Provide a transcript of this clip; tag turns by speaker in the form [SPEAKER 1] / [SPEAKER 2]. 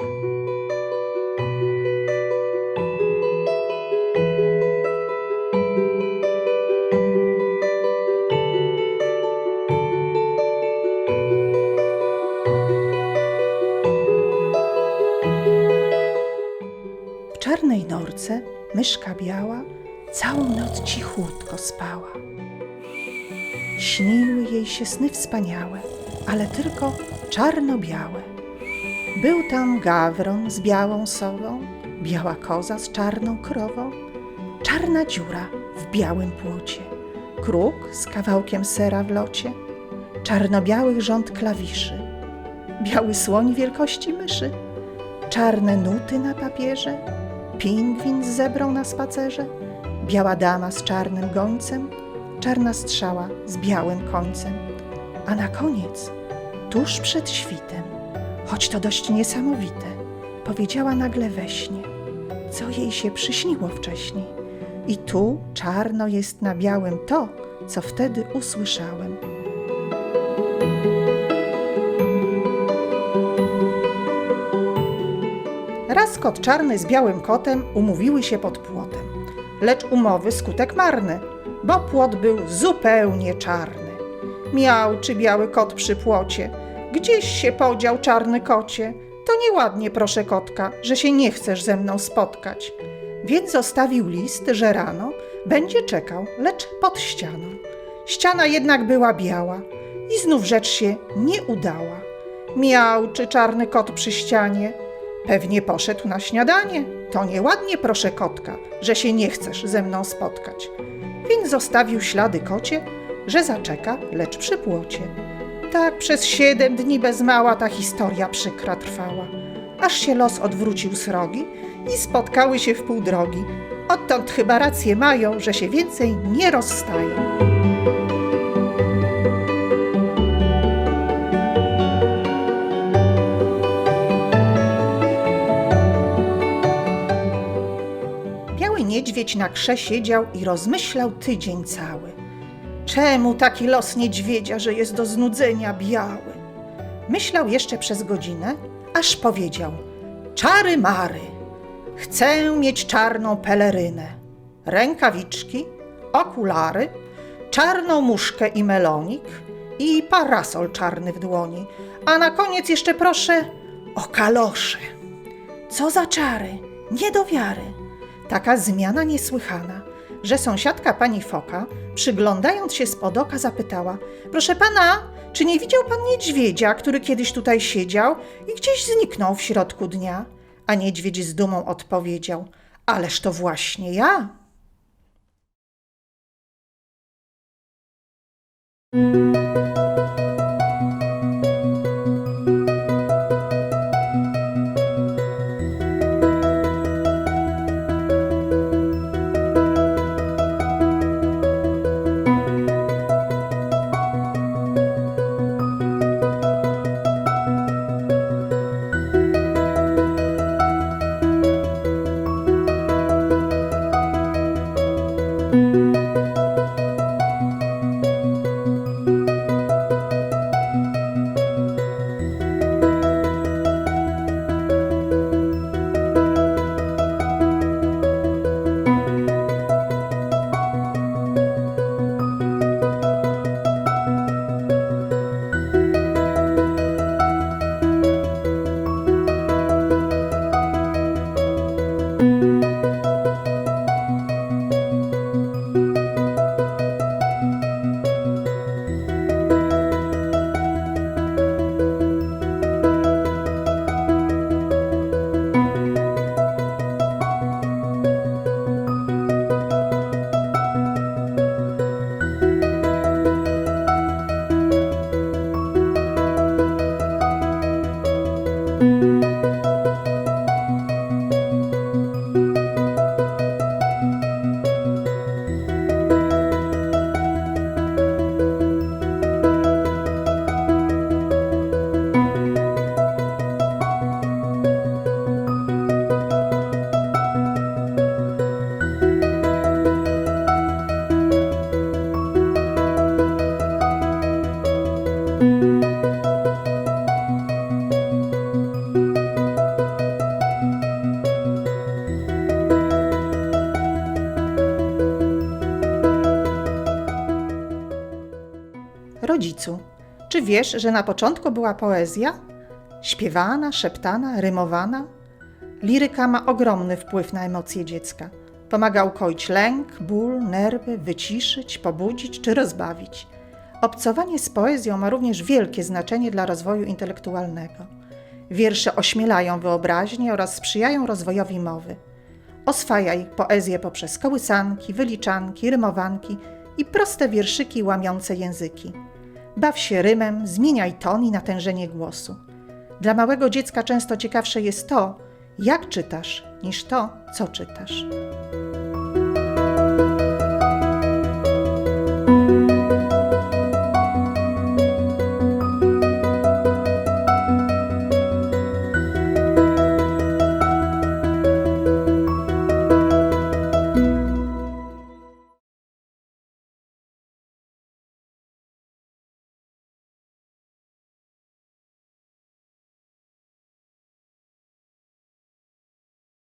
[SPEAKER 1] W czarnej norce myszka biała całą noc cichutko spała. Śniły jej się sny wspaniałe, ale tylko czarno-białe. Był tam gawron z białą sową, biała koza z czarną krową, czarna dziura w białym płocie, kruk z kawałkiem sera w locie, czarno-białych rząd klawiszy, biały słoń wielkości myszy, czarne nuty na papierze, pingwin z zebrą na spacerze, biała dama z czarnym gońcem, czarna strzała z białym końcem. A na koniec, tuż przed świtem, choć to dość niesamowite, powiedziała nagle we śnie, co jej się przyśniło wcześniej. I tu czarno jest na białym to, co wtedy usłyszałem. Raz kot czarny z białym kotem umówiły się pod płotem. Lecz umowy skutek marny, bo płot był zupełnie czarny. Miał czy biały kot przy płocie. Gdzieś się podział czarny kocie. To nieładnie, proszę kotka, że się nie chcesz ze mną spotkać. Więc zostawił list, że rano będzie czekał, lecz pod ścianą. Ściana jednak była biała i znów rzecz się nie udała. Miał czy czarny kot przy ścianie. Pewnie poszedł na śniadanie. To nieładnie, proszę kotka, że się nie chcesz ze mną spotkać. Więc zostawił ślady kocie, że zaczeka, lecz przy płocie. Tak przez siedem dni bez mała ta historia przykra trwała, aż się los odwrócił srogi i spotkały się w pół drogi. Odtąd chyba rację mają, że się więcej nie rozstają. Biały niedźwiedź na krze siedział i rozmyślał tydzień cały. Czemu taki los niedźwiedzia, że jest do znudzenia biały? Myślał jeszcze przez godzinę, aż powiedział: Czary mary, chcę mieć czarną pelerynę, rękawiczki, okulary, czarną muszkę i melonik i parasol czarny w dłoni, a na koniec jeszcze proszę o kalosze. Co za czary, nie do wiary. Taka zmiana niesłychana, że sąsiadka pani Foka, przyglądając się spod oka, zapytała: Proszę pana, czy nie widział pan niedźwiedzia, który kiedyś tutaj siedział i gdzieś zniknął w środku dnia? A niedźwiedź z dumą odpowiedział: Ależ to właśnie ja. Cicu, czy wiesz, że na początku była poezja? Śpiewana, szeptana, rymowana? Liryka ma ogromny wpływ na emocje dziecka. Pomaga ukoić lęk, ból, nerwy, wyciszyć, pobudzić czy rozbawić. Obcowanie z poezją ma również wielkie znaczenie dla rozwoju intelektualnego. Wiersze ośmielają wyobraźnię oraz sprzyjają rozwojowi mowy. Oswajaj poezję poprzez kołysanki, wyliczanki, rymowanki i proste wierszyki łamiące języki. Baw się rymem, zmieniaj ton i natężenie głosu. Dla małego dziecka często ciekawsze jest to, jak czytasz, niż to, co czytasz.